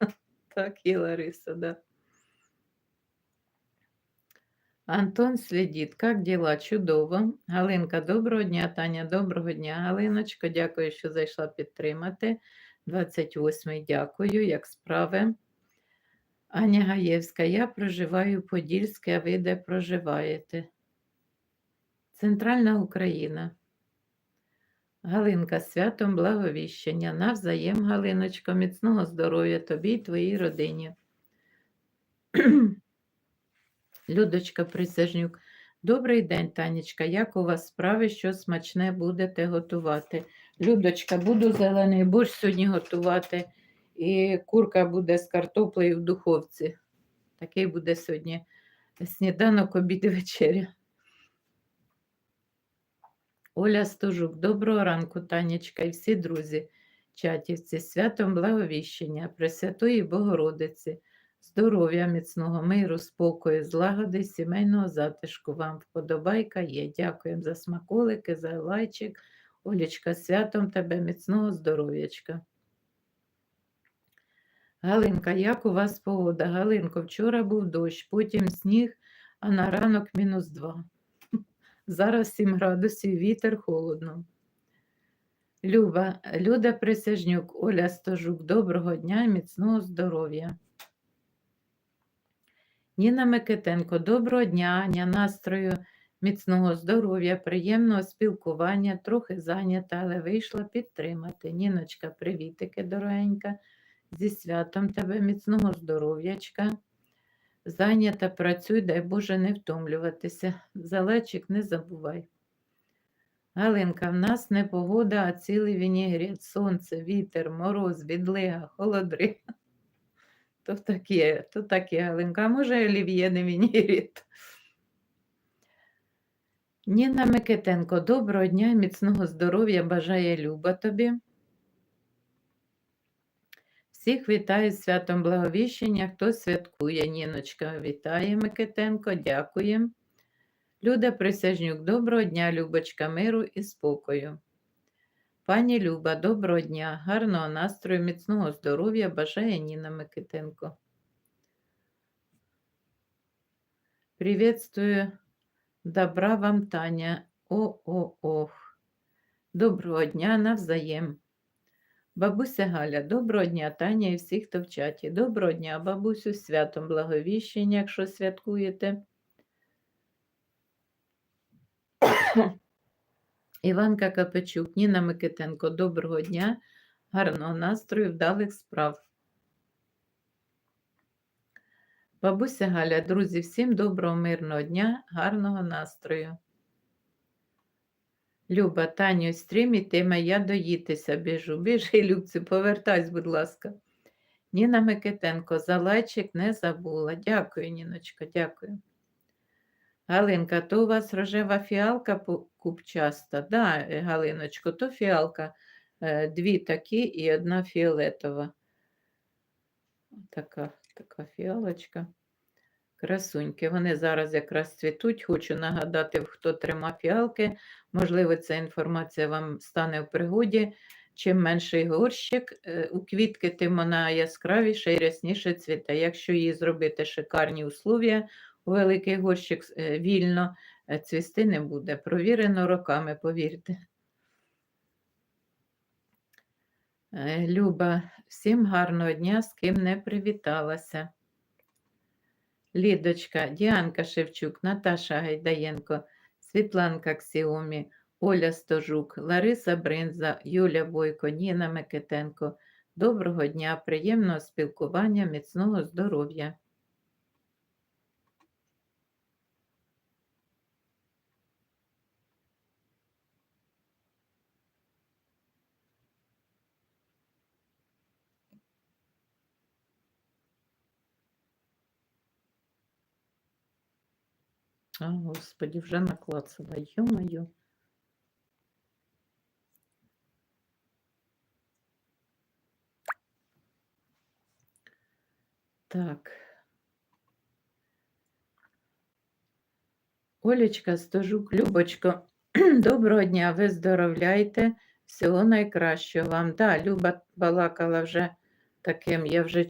Так, і Лариса, да. Антон слідіт, як діла? Чудово. Галинка, доброго дня, Таня, доброго дня. Галиночко, дякую, що зайшла підтримати. 28-й, дякую, як справи. Аня Гаєвська, я проживаю Подільське, а ви де проживаєте? Центральна Україна. Галинка, святом благовіщення. Навзаєм, Галиночко, міцного здоров'я тобі і твоїй родині. Людочка Присяжнюк. Добрий день, Танечка. Як у вас справи? Що смачне будете готувати? Людочка, буду зелений борщ сьогодні готувати. І курка буде з картоплею в духовці. Такий буде сьогодні сніданок, обід і вечеря. Оля Стожук, доброго ранку, Танечка і всі друзі, чатівці, святом благовіщення, Пресвятої Богородиці, здоров'я, міцного миру, спокою, злагоди, сімейного затишку вам вподобайка є. Дякуємо за смаколики, за лайчик. Олічка, святом тебе, міцного здоров'ячка. Галинка, як у вас погода? Галинко, вчора був дощ, потім сніг, а на ранок мінус два. Зараз 7 градусів, вітер холодно. Люба, Люда Присяжнюк, Оля Стожук, доброго дня і міцного здоров'я. Ніна Микитенко, доброго дня, Аня, настрою, міцного здоров'я, приємного спілкування, трохи зайнята, але вийшла підтримати. Ніночка, привітики, дорогенька, зі святом тебе, міцного здоров'ячка. Зайнята, працюй, дай Боже, не втомлюватися. Залечик не забувай. Галинка, в нас не погода, а цілий вінігрет, сонце, вітер, мороз, відлига, холодри. То таке, то таке, Галинка, а може олів'є не вінігрет? Ніна Микитенко, доброго дня, міцного здоров'я бажає Люба тобі. Всіх вітаю святом Благовіщення. Хто святкує, Ніночка, вітає Микитенко, дякуємо. Люда Присяжнюк, доброго дня, Любочка, миру і спокою. Пані Люба, доброго дня, гарного настрою, міцного здоров'я бажає Ніна Микитенко. Приветствую, добра вам, Таня. О-о-ох. Доброго дня навзаєм. Бабуся Галя, доброго дня, Таня і всіх, хто в чаті. Доброго дня, бабусю, святом благовіщення, якщо святкуєте. Іванка Капечук, Ніна Микитенко, доброго дня, гарного настрою, вдалих справ. Бабуся Галя, друзі, всім доброго, мирного дня, гарного настрою. Люба, Таню, стрім ітиме, я доїтися біжу. Біжи, Любцю, повертайся, будь ласка. Ніна Микитенко, за лайчик не забула. Дякую, Ніночко, дякую. Галинка, то у вас рожева фіалка купчаста? Да, е, Галиночко, то фіалка. Е, Дві такі і одна фіолетова. Така, така фіалочка. Красуньки. Вони зараз якраз цвітуть. Хочу нагадати, хто трима фіалки. Можливо, ця інформація вам стане в пригоді. Чим менший горщик е, у квітки, тим вона яскравіше і рясніше цвіте. Якщо їй зробити шикарні условия, у великий горщик е, вільно е, цвісти не буде. Провірено роками, повірте. Люба, всім гарного дня, з ким не привіталася. Лідочка, Діанка Шевчук, Наташа Гайдаєнко, Світланка Ксіомі, Оля Стожук, Лариса Бринза, Юля Бойко, Ніна Микитенко. Доброго дня, приємного спілкування, міцного здоров'я. А, Господи, вже наклацала, ё-моё. Так. Олечка Стожук, Любочко, доброго дня, ви здоровляйте, всього найкращого вам. Да, Люба балакала вже таким, я вже